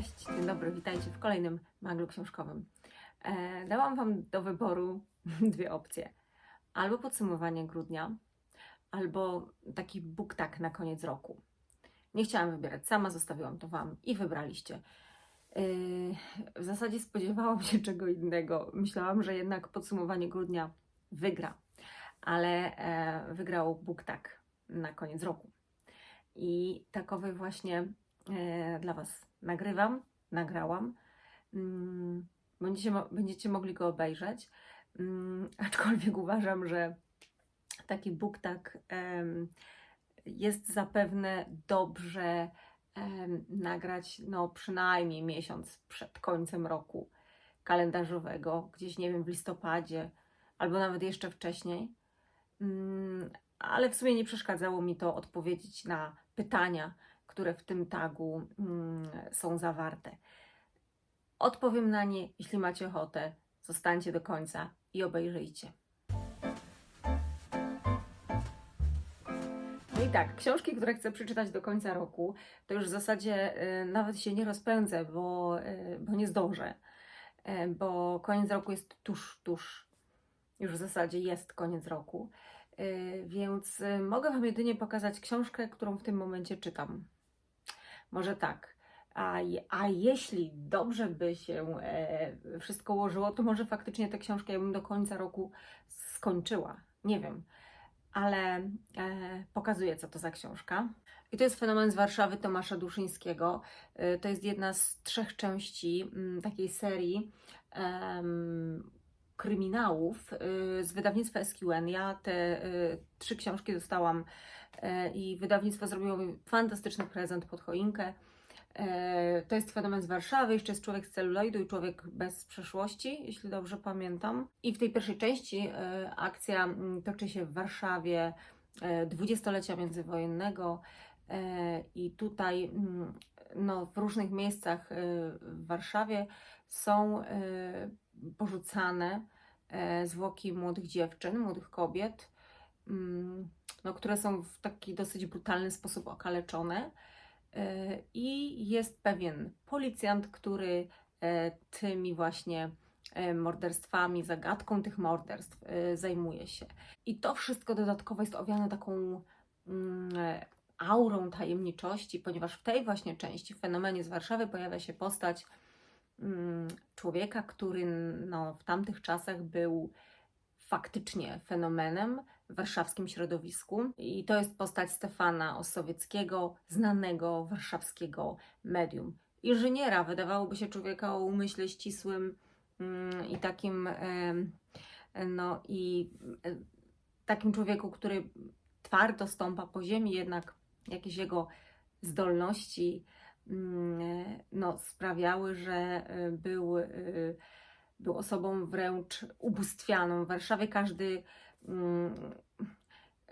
Cześć, dzień dobry, witajcie w kolejnym maglu książkowym. E, dałam Wam do wyboru dwie opcje. Albo podsumowanie grudnia, albo taki buktak na koniec roku. Nie chciałam wybierać sama, zostawiłam to Wam i wybraliście. E, w zasadzie spodziewałam się czego innego. Myślałam, że jednak podsumowanie grudnia wygra, ale e, wygrał buktak na koniec roku. I takowy właśnie dla Was nagrywam, nagrałam. Mm, Będziecie, będziecie mogli go obejrzeć. Mm, Aczkolwiek uważam, że taki buktak em, jest zapewne dobrze nagrać no, przynajmniej miesiąc przed końcem roku kalendarzowego, gdzieś nie wiem, w listopadzie albo nawet jeszcze wcześniej. Mm, Ale w sumie nie przeszkadzało mi to odpowiedzieć na pytania, które w tym tagu mm, są zawarte. Odpowiem na nie, jeśli macie ochotę. Zostańcie do końca i obejrzyjcie. No i tak, książki, które chcę przeczytać do końca roku, to już w zasadzie y, nawet się nie rozpędzę, bo, y, bo nie zdążę. Y, bo koniec roku jest tuż, tuż. Już w zasadzie jest koniec roku. Więc mogę Wam jedynie pokazać książkę, którą w tym momencie czytam. Może tak. A, a jeśli dobrze by się e, wszystko ułożyło, to może faktycznie tę książkę ja bym do końca roku skończyła. Nie wiem, ale e, pokazuję, co to za książka. I to jest fenomen z Warszawy Tomasza Duszyńskiego. E, to jest jedna z trzech części mm, takiej serii em, kryminałów e, z wydawnictwa SQN. Ja te e, trzy książki dostałam e, i wydawnictwo zrobiło mi fantastyczny prezent pod choinkę. To jest fenomen z Warszawy, jeszcze jest człowiek z celuloidu i człowiek bez przeszłości, jeśli dobrze pamiętam. I w tej pierwszej części akcja mm, toczy się w Warszawie dwudziestolecia międzywojennego i tutaj mm, no, w różnych miejscach w Warszawie są porzucane e, zwłoki młodych dziewczyn, młodych kobiet, mm, no, które są w taki dosyć brutalny sposób okaleczone. E, I jest pewien policjant, który e, tymi właśnie morderstwami, zagadką tych morderstw zajmuje się. I to wszystko dodatkowo jest owiane taką mm, aurą tajemniczości, ponieważ w tej właśnie części, w fenomenie z Warszawy, pojawia się postać człowieka, który no, w tamtych czasach był faktycznie fenomenem w warszawskim środowisku. I to jest postać Stefana Osowieckiego, znanego warszawskiego medium. Inżyniera, wydawałoby się człowieka o umyśle ścisłym mm, i takim, no i takim człowieku, który twardo stąpa po ziemi, jednak jakieś jego zdolności mm, no, sprawiały, że e, był, e, był osobą wręcz ubóstwianą. W Warszawie każdy mm,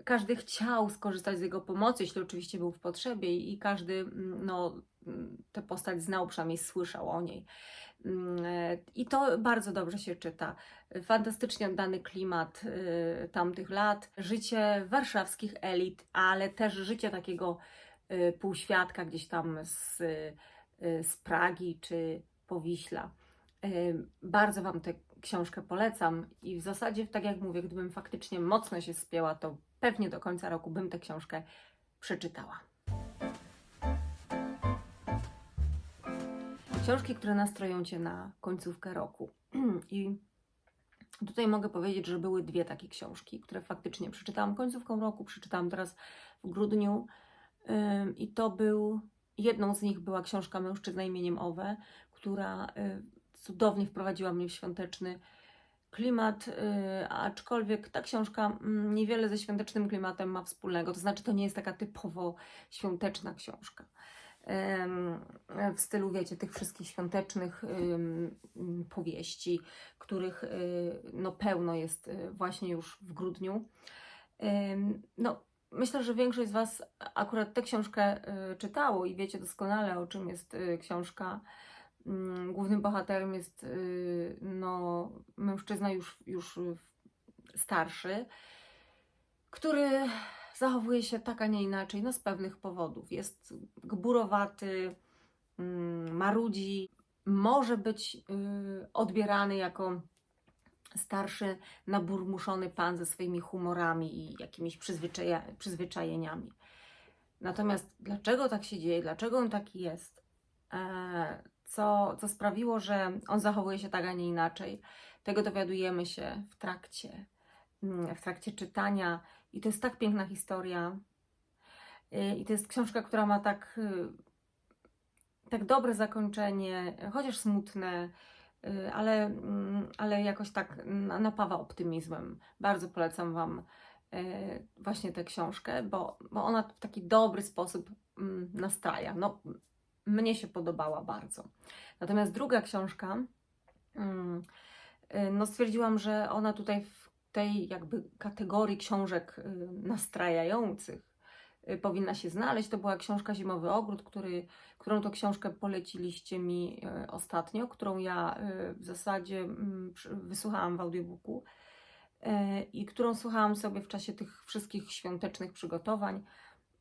każdy chciał skorzystać z jego pomocy, jeśli oczywiście był w potrzebie, i każdy mm, no, mm, tę postać znał, przynajmniej słyszał o niej. Mm, e, I to bardzo dobrze się czyta. Fantastycznie oddany klimat tamtych lat, życie warszawskich elit, ale też życie takiego półświadka gdzieś tam z, y, z Pragi czy Powiśla. Y, Bardzo Wam tę książkę polecam i w zasadzie, tak jak mówię, gdybym faktycznie mocno się spięła, to pewnie do końca roku bym tę książkę przeczytała. Książki, które nastroją Cię na końcówkę roku. I tutaj mogę powiedzieć, że były dwie takie książki, które faktycznie przeczytałam końcówką roku, przeczytałam teraz w grudniu. I to był, jedną z nich była książka Mężczyzna imieniem Owe, która y, cudownie wprowadziła mnie w świąteczny klimat, y, aczkolwiek ta książka mm, niewiele ze świątecznym klimatem ma wspólnego. To znaczy, to nie jest taka typowo świąteczna książka. W stylu, wiecie, tych wszystkich świątecznych powieści, których y, no, pełno jest właśnie już w grudniu. No, myślę, że większość z Was akurat tę książkę y, czytało i wiecie doskonale, o czym jest y, książka. Mm, Głównym bohaterem jest y, no, mężczyzna już, już starszy, który zachowuje się tak, a nie inaczej, no z pewnych powodów. Jest gburowaty, mm, marudzi, może być odbierany jako starszy, naburmuszony pan ze swoimi humorami i jakimiś przyzwyczajeniami. Natomiast dlaczego tak się dzieje, dlaczego on taki jest, e, co, co sprawiło, że on zachowuje się tak, a nie inaczej, tego dowiadujemy się w trakcie, mm, w trakcie czytania. I to jest tak piękna historia. Y, I to jest książka, która ma tak, y, tak dobre zakończenie, chociaż smutne, ale, mm, ale jakoś tak na- napawa optymizmem. Bardzo polecam Wam y, właśnie tę książkę, bo, bo ona w taki dobry sposób mm, nastraja. No, mnie się podobała bardzo. Natomiast druga książka, mm, y, no stwierdziłam, że ona tutaj w tej jakby kategorii książek y, nastrajających y, powinna się znaleźć. To była książka Zimowy Ogród, który, którą to książkę poleciliście mi y, ostatnio, którą ja y, w zasadzie mm, wysłuchałam w audiobooku y, i którą słuchałam sobie w czasie tych wszystkich świątecznych przygotowań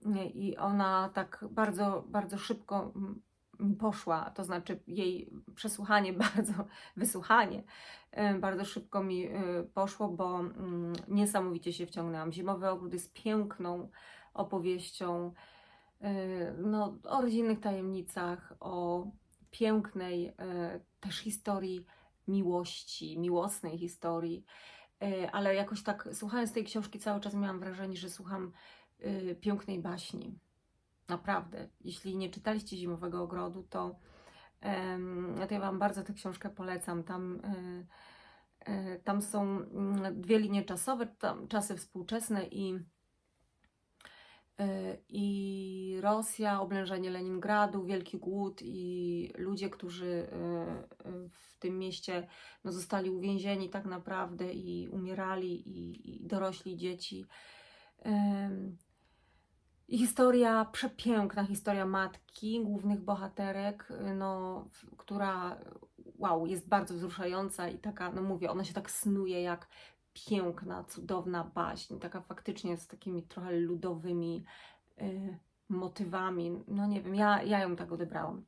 y, i ona tak bardzo, bardzo szybko mm, mi poszła, to znaczy jej przesłuchanie, bardzo wysłuchanie, y, bardzo szybko mi y, poszło, bo mm, niesamowicie się wciągnęłam. Zimowy Ogród jest piękną opowieścią y, no, o rodzinnych tajemnicach, o pięknej y, też historii miłości, miłosnej historii. Y, Ale jakoś tak słuchając tej książki cały czas miałam wrażenie, że słucham pięknej baśni. Naprawdę. Jeśli nie czytaliście Zimowego Ogrodu, to, to ja Wam bardzo tę książkę polecam. Tam, tam są mm, dwie linie czasowe, tam czasy współczesne i i Rosja, oblężenie Leningradu, Wielki Głód i ludzie, którzy y, y, w tym mieście no, zostali uwięzieni tak naprawdę i umierali, i, i dorośli dzieci. Historia, przepiękna historia matki, głównych bohaterek, no, która wow, jest bardzo wzruszająca i taka, no mówię, ona się tak snuje jak piękna, cudowna baśń, taka faktycznie z takimi trochę ludowymi y, motywami. No nie wiem, ja, ja ją tak odebrałam.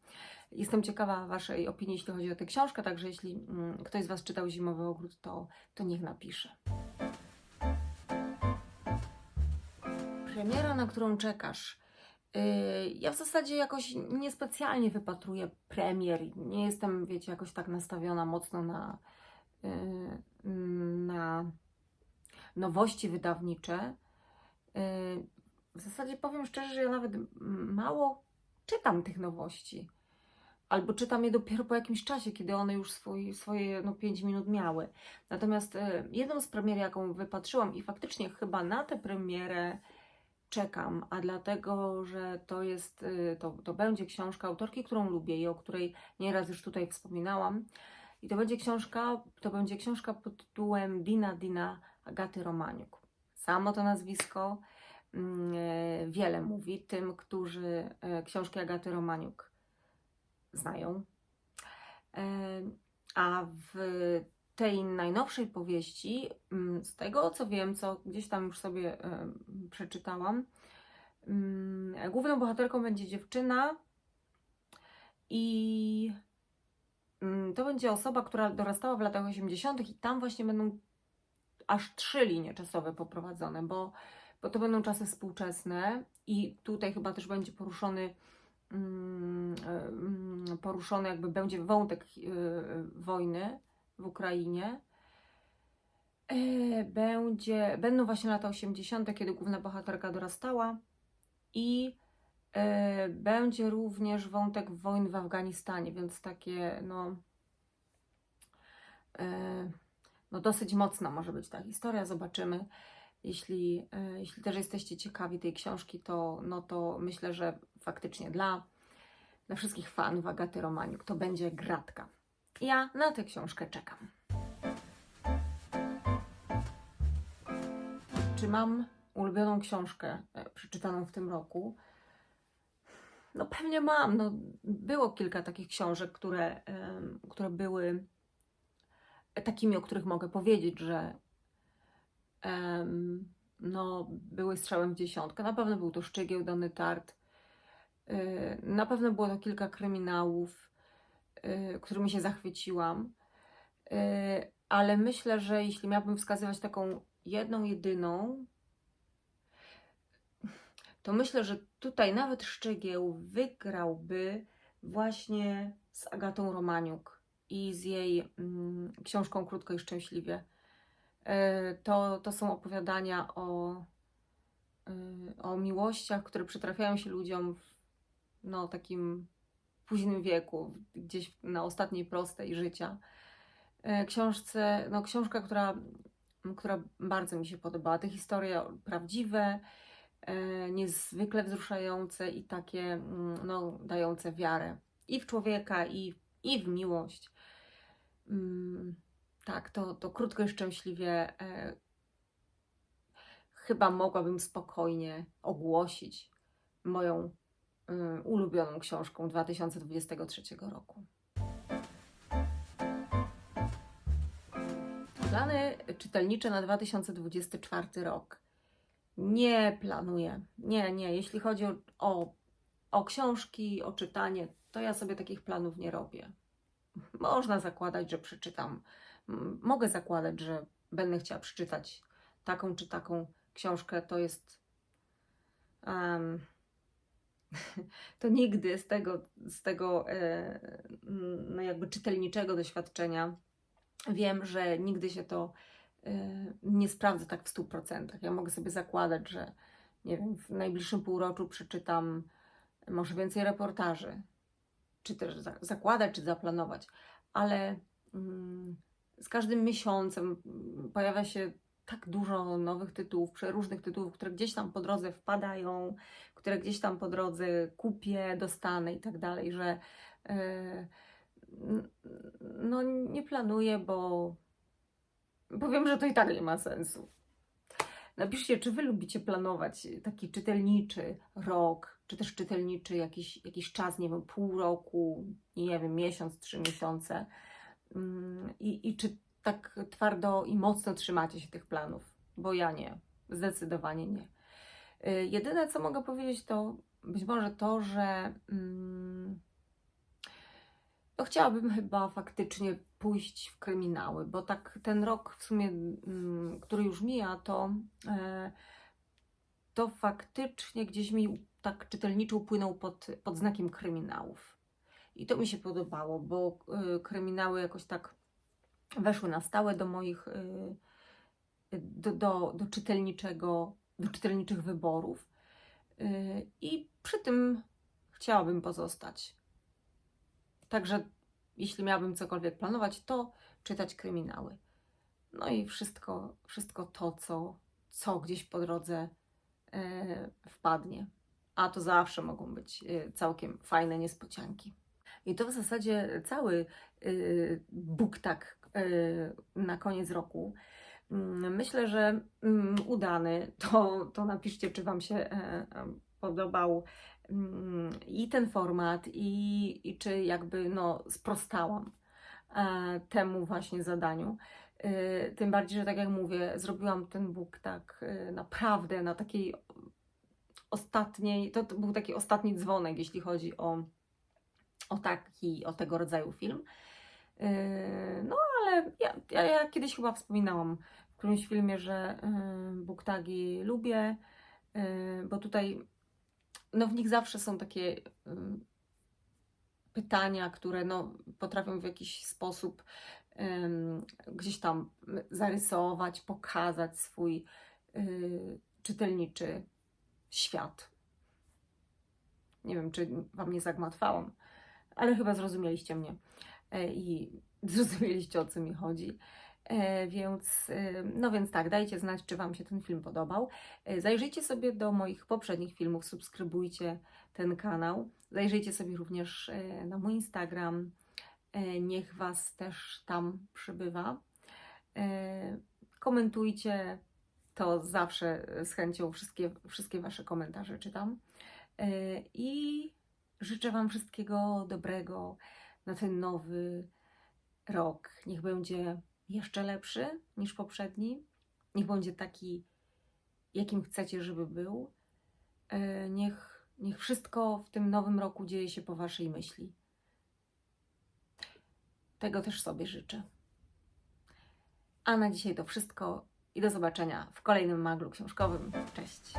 Jestem ciekawa Waszej opinii, jeśli chodzi o tę książkę, także jeśli mm, ktoś z Was czytał Zimowy Ogród, to, to niech napisze. Premiera, na którą czekasz. Yy, Ja w zasadzie jakoś niespecjalnie wypatruję premier. Nie jestem, wiecie, jakoś tak nastawiona mocno na, yy, na nowości wydawnicze. Yy, W zasadzie powiem szczerze, że ja nawet mało czytam tych nowości. Albo czytam je dopiero po jakimś czasie, kiedy one już swój, swoje no, 5 minut miały. Natomiast e, jedną z premier, jaką wypatrzyłam i faktycznie chyba na tę premierę czekam, a dlatego, że to jest, y, to, to będzie książka autorki, którą lubię i o której nieraz już tutaj wspominałam. I to będzie książka, to będzie książka pod tytułem Dina Dina Agaty Romaniuk. Samo to nazwisko mm, e, wiele mówi tym, którzy e, książki Agaty Romaniuk znają. E, A w tej najnowszej powieści, mm, z tego co wiem, co gdzieś tam już sobie przeczytałam, mm, główną bohaterką będzie dziewczyna i to będzie osoba, która dorastała w latach 80. i tam właśnie będą aż trzy linie czasowe poprowadzone, bo, bo to będą czasy współczesne i tutaj chyba też będzie poruszony mm, e, mm, poruszony jakby będzie wątek e, wojny w Ukrainie. E, Będzie, będą właśnie lata 80., kiedy główna bohaterka dorastała i będzie również wątek wojny w Afganistanie, więc takie no, e, no dosyć mocna może być ta historia, zobaczymy. Jeśli, e, jeśli też jesteście ciekawi tej książki, to, no to myślę, że faktycznie dla, dla wszystkich fanów Agaty Romaniuk to będzie gratka. Ja na tę książkę czekam. Czy mam ulubioną książkę e, przeczytaną w tym roku? No pewnie mam. No, było kilka takich książek, które, które były takimi, o których mogę powiedzieć, że no, były strzałem w dziesiątkę. Na pewno był to Szczygieł, Dony Tart. Y, Na pewno było to kilka kryminałów, y, którymi się zachwyciłam, Y, ale myślę, że jeśli miałabym wskazywać taką jedną, jedyną, to myślę, że tutaj nawet Szczegieł wygrałby właśnie z Agatą Romaniuk i z jej mm, książką Krótko i Szczęśliwie. E, To, to są opowiadania o, y, o miłościach, które przytrafiają się ludziom w no, takim późnym wieku, gdzieś na ostatniej prostej życia. E, Książce, no, książka, która, która bardzo mi się podobała. Te historie prawdziwe, e, niezwykle wzruszające i takie mm, no, dające wiarę i w człowieka, i, i w miłość. Mm, tak, to, to krótko i szczęśliwie e, chyba mogłabym spokojnie ogłosić moją y, ulubioną książką 2023 roku. Plany czytelnicze na 2024 rok. Nie planuję. Nie, nie. Jeśli chodzi o, o, o książki, o czytanie, to ja sobie takich planów nie robię. Można zakładać, że przeczytam. Mogę zakładać, że będę chciała przeczytać taką czy taką książkę. To jest. em, to nigdy z tego, z tego e, no jakby czytelniczego doświadczenia wiem, że nigdy się to nie sprawdza tak w 100%. Ja mogę sobie zakładać, że nie wiem, w najbliższym półroczu przeczytam może więcej reportaży, czy też za- zakładać, czy zaplanować, ale mm, z każdym miesiącem pojawia się tak dużo nowych tytułów, przeróżnych tytułów, które gdzieś tam po drodze wpadają, które gdzieś tam po drodze kupię, dostanę i tak dalej, że n- no nie planuję, bo, bo wiem, że to i tak nie ma sensu. Napiszcie, czy Wy lubicie planować taki czytelniczy rok, czy też czytelniczy jakiś, jakiś czas, nie wiem, pół roku, nie wiem, miesiąc, trzy miesiące. Mm, I, I czy tak twardo i mocno trzymacie się tych planów? Bo ja nie, zdecydowanie nie. Y, Jedyne, co mogę powiedzieć, to być może to, że mm, no chciałabym chyba faktycznie pójść w kryminały, bo tak ten rok w sumie, mm, który już mija, to, e, to faktycznie gdzieś mi tak czytelniczo upłynął pod, pod znakiem kryminałów. I to mi się podobało, bo e, kryminały jakoś tak weszły na stałe do moich, e, do, do, do czytelniczego, do czytelniczych wyborów. I przy tym chciałabym pozostać. Także jeśli miałabym cokolwiek planować, to czytać kryminały. No i wszystko, wszystko to, co, co gdzieś po drodze e, wpadnie. A to zawsze mogą być e, całkiem fajne niespodzianki. I to w zasadzie cały e, buktak e, na koniec roku. Mm, Myślę, że mm, udany. To, to napiszcie, czy Wam się podobał i ten format, i, i czy jakby no, sprostałam e, temu właśnie zadaniu. E, tym bardziej, że tak jak mówię, zrobiłam ten book tak e, naprawdę na takiej ostatniej, to, był taki ostatni dzwonek, jeśli chodzi o, o taki, o tego rodzaju film. No ale ja, ja, ja kiedyś chyba wspominałam w którymś filmie, że booktagi lubię, bo tutaj no w nich zawsze są takie pytania, które no, potrafią w jakiś sposób gdzieś tam zarysować, pokazać swój y, czytelniczy świat. Nie wiem, czy Wam nie zagmatwałam, ale chyba zrozumieliście mnie e, i zrozumieliście, o co mi chodzi. E, Więc, y, no więc tak, dajcie znać, czy Wam się ten film podobał. E, Zajrzyjcie sobie do moich poprzednich filmów, subskrybujcie ten kanał. Zajrzyjcie sobie również e, na mój Instagram. Niech Was też tam przybywa. Komentujcie, to zawsze z chęcią wszystkie, wszystkie Wasze komentarze czytam. I życzę Wam wszystkiego dobrego na ten nowy rok. Niech będzie jeszcze lepszy niż poprzedni. Niech będzie taki, jakim chcecie, żeby był. E, Niech, Niech wszystko w tym nowym roku dzieje się po Waszej myśli. Tego też sobie życzę. A na dzisiaj to wszystko i do zobaczenia w kolejnym maglu książkowym. Cześć!